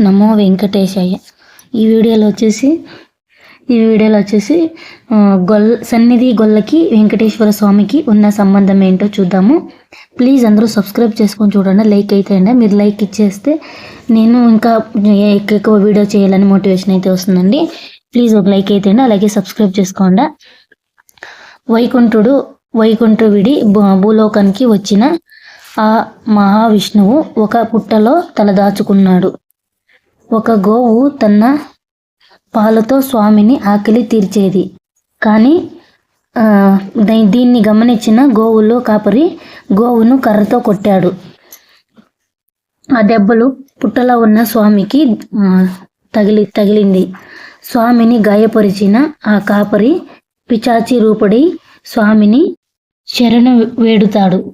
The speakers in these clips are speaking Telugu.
నమో వెంకటేశయ్య. ఈ వీడియోలో వచ్చేసి ఈ వీడియోలో వచ్చేసి గొల్ సన్నిధి గొల్లకి వెంకటేశ్వర స్వామికి ఉన్న సంబంధం ఏంటో చూద్దాము. ప్లీజ్ అందరూ సబ్స్క్రైబ్ చేసుకొని చూడండి లైక్ అయితే అండి. మీరు లైక్ ఇచ్చేస్తే నేను ఇంకా ఎక్కువ వీడియో చేయాలని మోటివేషన్ అయితే వస్తుందండి. ప్లీజ్ ఒక లైక్ అయితే అండి అలాగే సబ్స్క్రైబ్ చేసుకోండి. వైకుంఠుడు వైకుంఠ విడి భూ- భూలోకానికి వచ్చిన ఆ మహావిష్ణువు ఒక పుట్టలో తలదాచుకున్నాడు ఒక గోవు తన పాలతో స్వామిని ఆకలి తీర్చేది. కానీ ఆ, దీన్ని గమనించిన గోవులో కాపరి గోవును కర్రతో కొట్టాడు. ఆ దెబ్బలు పుట్టలో ఉన్న స్వామికి తగిలి తగిలింది. స్వామిని గాయపరిచిన ఆ కాపరి పిచాచి రూపడి స్వామిని శరణు వేడుతాడు.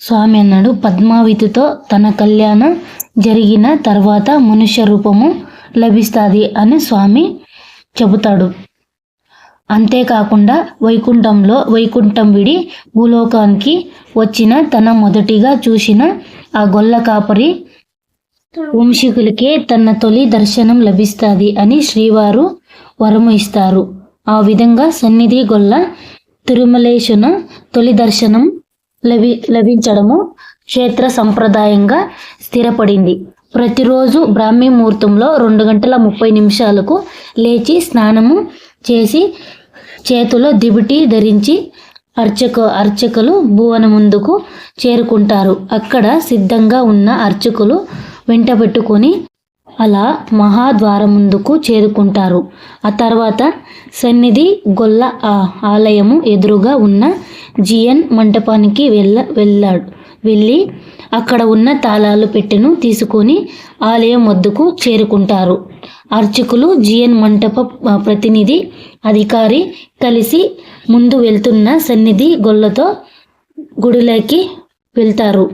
స్వామి అన్నాడు పద్మావతితో తన కళ్యాణ జరిగిన తర్వాత మనుష్య రూపము లభిస్తుంది అని స్వామి చెబుతాడు. అంతేకాకుండా వైకుంఠంలో వైకుంఠం విడి భూలోకానికి వచ్చిన తన మొదటిగా చూసిన ఆ గొల్ల కాపరి వంశీకులకే తన తొలి దర్శనం లభిస్తుంది అని శ్రీవారు వరము ఇస్తారు ఆ విధంగా సన్నిధి గొల్ల తిరుమలేశున తొలి దర్శనం లభి లభించడము క్షేత్ర సంప్రదాయంగా స్థిరపడింది. ప్రతిరోజు బ్రాహ్మీ ముహూర్తంలో రెండు గంటల ముప్పై నిమిషాలకు లేచి స్నానము చేసి చేతిలో దిబిటి ధరించి అర్చక అర్చకులు భువన ముందుకు చేరుకుంటారు. అక్కడ సిద్ధంగా ఉన్న అర్చకులు వెంటబెట్టుకొని అలా మహాద్వారం ముందుకు చేరుకుంటారు. ఆ తర్వాత సన్నిధి గొల్ల ఆ ఆలయము ఎదురుగా ఉన్న జియన్ మంటపానికి వెళ్ళ వెళ్ళాడు. వెళ్ళి అక్కడ ఉన్న తాళాలు పెట్టెను తీసుకొని ఆలయం వద్దకు చేరుకుంటారు. అర్చకులు జిఎన్ మంటప ప్రతినిధి అధికారి కలిసి ముందు వెళ్తున్న సన్నిధి గొల్లతో గుడిలోకి వెళ్తారు.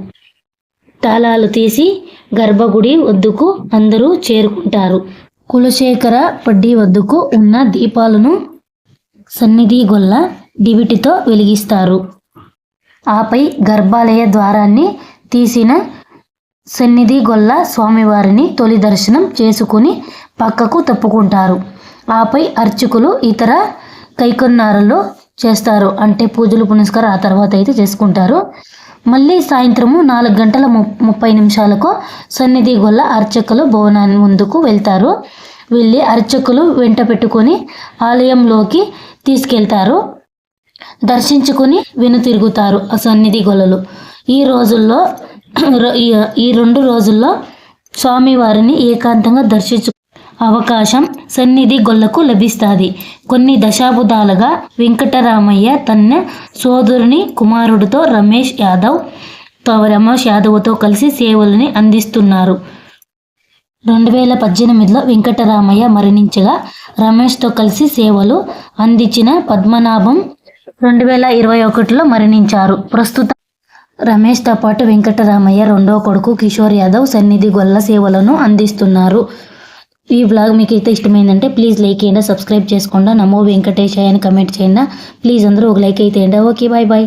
తాళాలు తీసి గర్భగుడి వద్దకు అందరూ చేరుకుంటారు. కులశేఖర పడ్డి వద్దకు ఉన్న దీపాలను సన్నిధి గొల్ల డివిటితో వెలిగిస్తారు. ఆపై గర్భాలయ ద్వారాన్ని తీసిన సన్నిధి గొల్ల స్వామివారిని తొలి దర్శనం చేసుకుని పక్కకు తప్పుకుంటారు. ఆపై అర్చకులు ఇతర కైకొన్నారలో చేస్తారు. అంటే పూజలు పునస్కారం ఆ తర్వాత అయితే చేసుకుంటారు. మళ్ళీ సాయంత్రము నాలుగు గంటల ము ముప్పై నిమిషాలకు సన్నిధి గొల్ల అర్చకులు భవనాన్ని ముందుకు వెళ్తారు. వెళ్ళి అర్చకులు వెంట పెట్టుకొని ఆలయంలోకి తీసుకెళ్తారు. దర్శించుకుని వెనుతిరుగుతారు ఆ సన్నిధి గొల్లలు ఈ రోజుల్లో ఈ- ఈ రెండు రోజుల్లో స్వామివారిని ఏకాంతంగా దర్శించు అవకాశం సన్నిధి గొల్లకు లభిస్తుంది. కొన్ని దశాబ్దాలుగా వెంకటరామయ్య తన సోదరుని కుమారుడితో రమేష్ యాదవ్ రమేష్ యాదవ్తో కలిసి సేవలని అందిస్తున్నారు. రెండు వేల పద్దెనిమిదిలో వెంకటరామయ్య మరణించగా రమేష్తో కలిసి సేవలు అందించిన పద్మనాభం రెండు వేల ఇరవై ఒకటిలో మరణించారు. ప్రస్తుతం రమేష్తో పాటు వెంకటరామయ్య రెండో కొడుకు కిషోర్ యాదవ్ సన్నిధి గొల్ల సేవలను అందిస్తున్నారు. ఈ బ్లాగ్ మీకు అయితే ఇష్టమైందంటే ప్లీజ్ లైక్ చేయండి సబ్స్క్రైబ్ చేసుకోండి. నమో వెంకటేశాయ అని కమెంట్ చేయండి. ప్లీజ్ అందరూ ఒక లైక్ అయితే ఓకే బాయ్ బాయ్.